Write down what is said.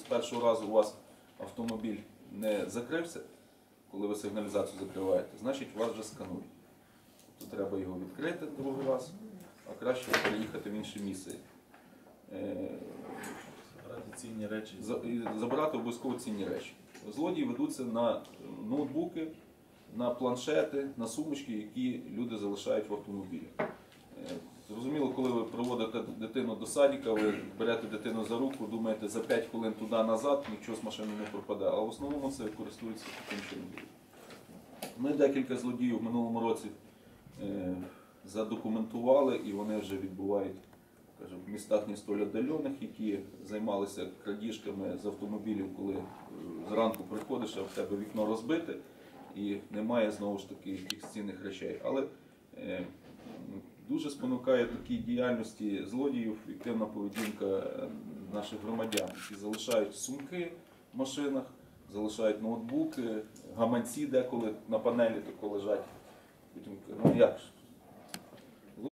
з першого разу у вас автомобіль не закрився, коли ви сигналізацію закриваєте, значить вас вже сканують. Тобто треба його відкрити другий раз, а краще переїхати в інше місце. Е, Брати цінні речі. за- забирати обов'язково цінні речі. Злодії ведуться на ноутбуки, на планшети, на сумочки, які люди залишають в автомобілі. Зрозуміло, коли ви приводите дитину до садика, ви берете дитину за руку, думаєте за 5 хвилин туди-назад, нічого з машини не пропаде. А в основному це користується таким чином. Ми декілька злодіїв в минулому році е, задокументували і вони вже відбувають скажімо, в містах не столь віддалених, які займалися крадіжками з автомобілів, коли е, зранку приходиш, а в тебе вікно розбите і немає знову ж таки якихось цінних речей. Але е, дуже спонукає такій діяльності злодіїв активна поведінка е, наших громадян, які залишають сумки в машинах, залишають ноутбуки, гаманці деколи на панелі тако лежать. Потім, ну ж,